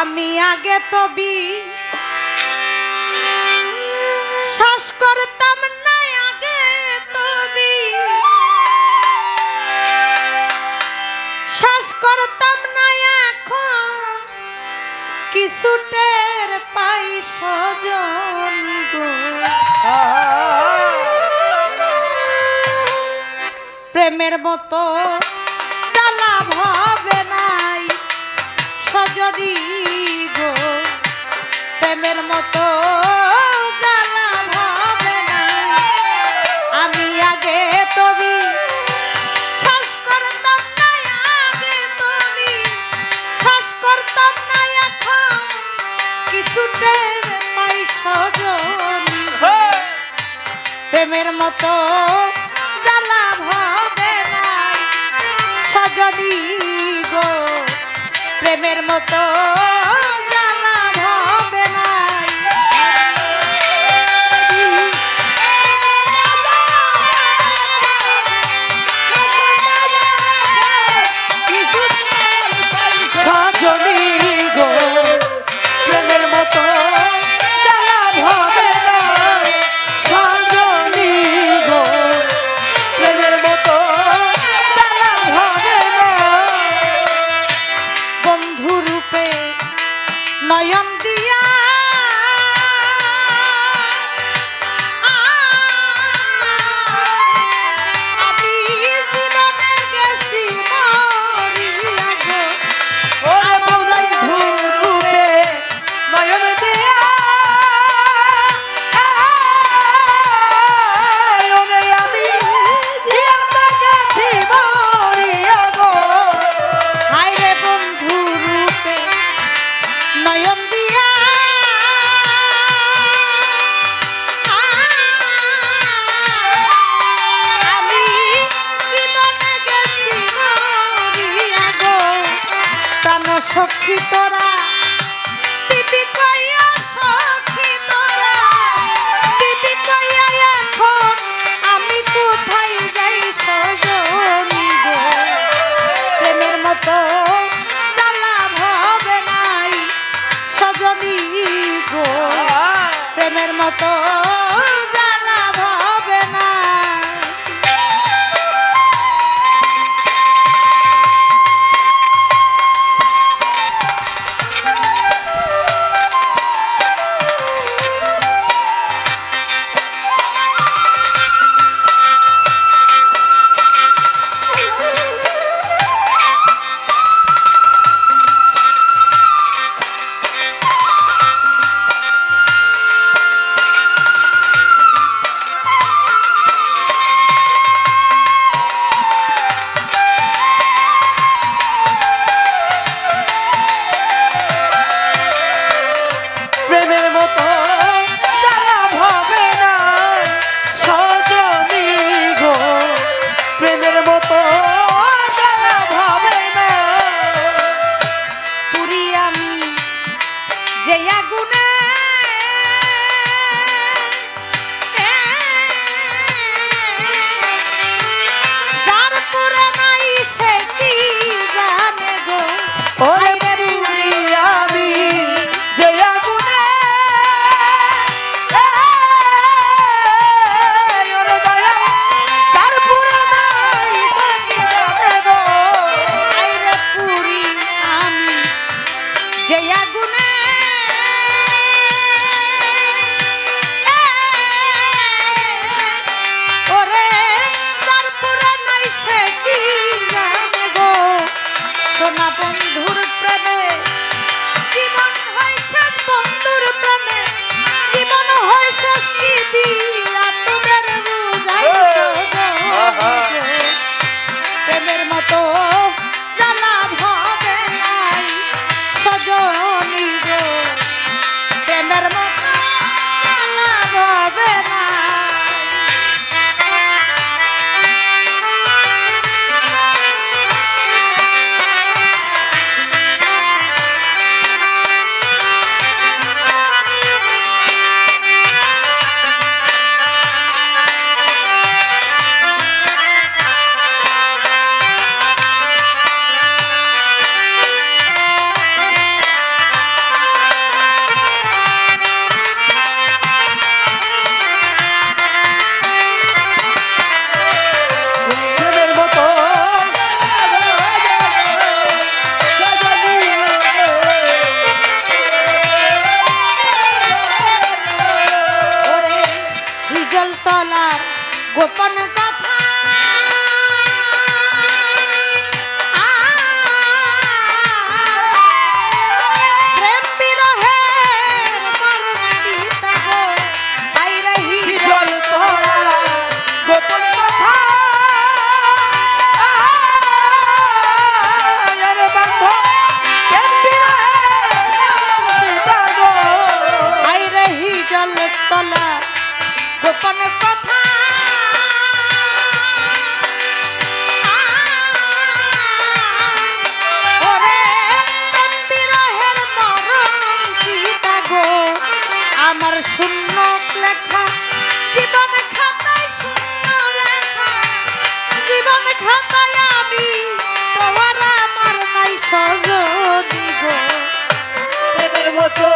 আমি আগে তবি শ্বাস করতাম না আগে তবি। শ্বাস করতাম না এখন, কিছুটের পাই সজন প্রেমের মতো টের পাই সজনী। হ্যাঁ। প্রেমের মতো জ্বালা ভাবে না। সজনী গো প্রেমের মতো সখী তোরা। সে কি জানব সোনা বন্ধুর গোপন সজনী গো প্রেমের মতো